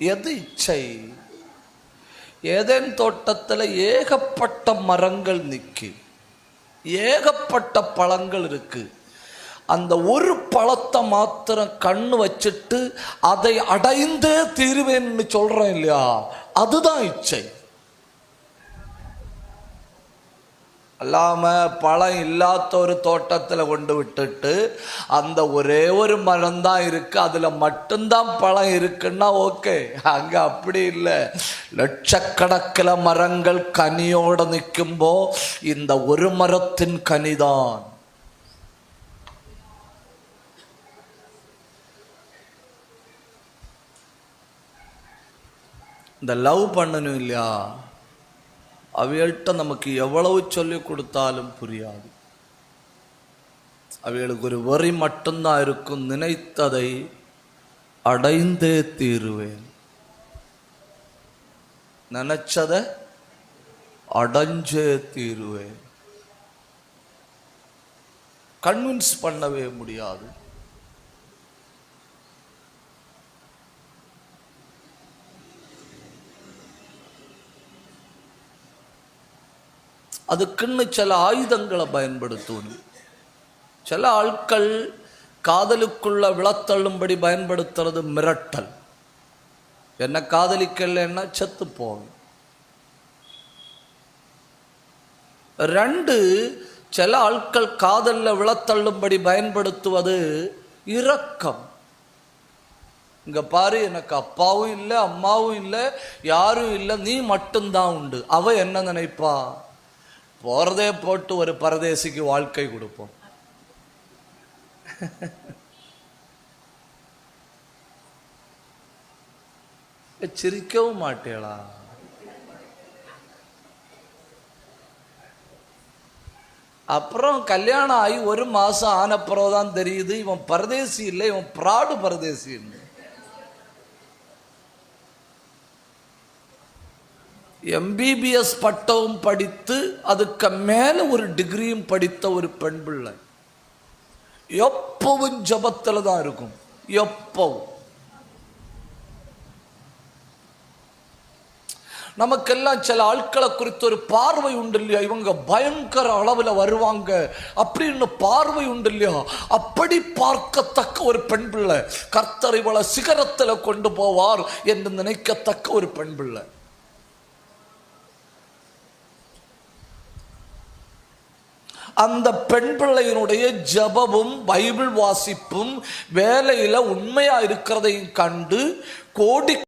எது இச்சை? ஏதேன் தோட்டத்தில் ஏகப்பட்ட மரங்கள் நிற்கி ஏகப்பட்ட பழங்கள் இருக்கு. அந்த ஒரு பழத்தை மாத்திரம் கண்ணு வச்சுட்டு அதை அடைந்தே தீருவேன்னு சொல்கிறேன் இல்லையா? அதுதான் இச்சை. அல்லாமல் பழம் இல்லாத ஒரு தோட்டத்தில் கொண்டு விட்டுட்டு அந்த ஒரே ஒரு மரம் தான் இருக்கு அதுல மட்டும்தான் பழம் இருக்குன்னா ஓகே. அங்க அப்படி இல்லை. லட்சக்கணக்கில் மரங்கள் கனியோடு நிற்கும்போ இந்த ஒரு மரத்தின் கனிதான். இந்த லவ் பண்ணணும் இல்லையா? அவைகள்கிட்ட நமக்கு எவ்வளவு சொல்லி கொடுத்தாலும் புரியாது. அவைகளுக்கு ஒரு வரி மட்டும்தான் இருக்கும். நினைத்ததை அடைந்தே தீருவேன். நினைச்சத அடைஞ்சே தீருவேன். கன்வின்ஸ் பண்ணவே முடியாது. அதுக்குன்னு சில ஆயுதங்களை பயன்படுத்தணும் சில ஆட்கள் காதலுக்குள்ள விளத்தள்ளும்படி பயன்படுத்துறது மிரட்டல். என்ன காதலிக்கலைன்னா செத்து போகும் ரெண்டு சில ஆட்கள் காதலில் விளத்தள்ளும்படி பயன்படுத்துவது இரக்கம். இங்க பாரு எனக்கு அப்பாவும் இல்லை அம்மாவும் இல்லை யாரும் இல்லை நீ மட்டும்தான் உண்டு. அவ என்ன நினைப்பா? போறதே போட்டு ஒரு பரதேசிக்கு வாழ்க்கை கொடுப்போம். சிரிக்கவும் மாட்டேளா? அப்புறம் கல்யாணம் ஆகி ஒரு மாசம் ஆனப்புறம் தான் தெரியுது இவன் பரதேசி இல்லை இவன் பிராடு பரதேசி எம்பிபிஎஸ் பட்டமும் படித்து அதுக்கு மேலே ஒரு டிகிரியும் படித்த ஒரு பெண் பிள்ளை எப்பவும் ஜபத்தில் தான் இருக்கும். எப்பவும். நமக்கெல்லாம் சில ஆட்களை குறித்து ஒரு பார்வை உண்டு இல்லையா? இவங்க பயங்கர அளவில் வருவாங்க அப்படின்னு பார்வை உண்டு இல்லையா? அப்படி பார்க்கத்தக்க ஒரு பெண் பிள்ளை கர்த்தர் இவளை சிகரத்தில் கொண்டு போவார் என்று நினைக்கத்தக்க ஒரு பெண் பிள்ளை அந்த பெண் பிள்ளையினுடைய ஜபமும் பைபிள் வாசிப்பும் வேலையில உண்மையா இருக்கிறதையும் கண்டு கோடி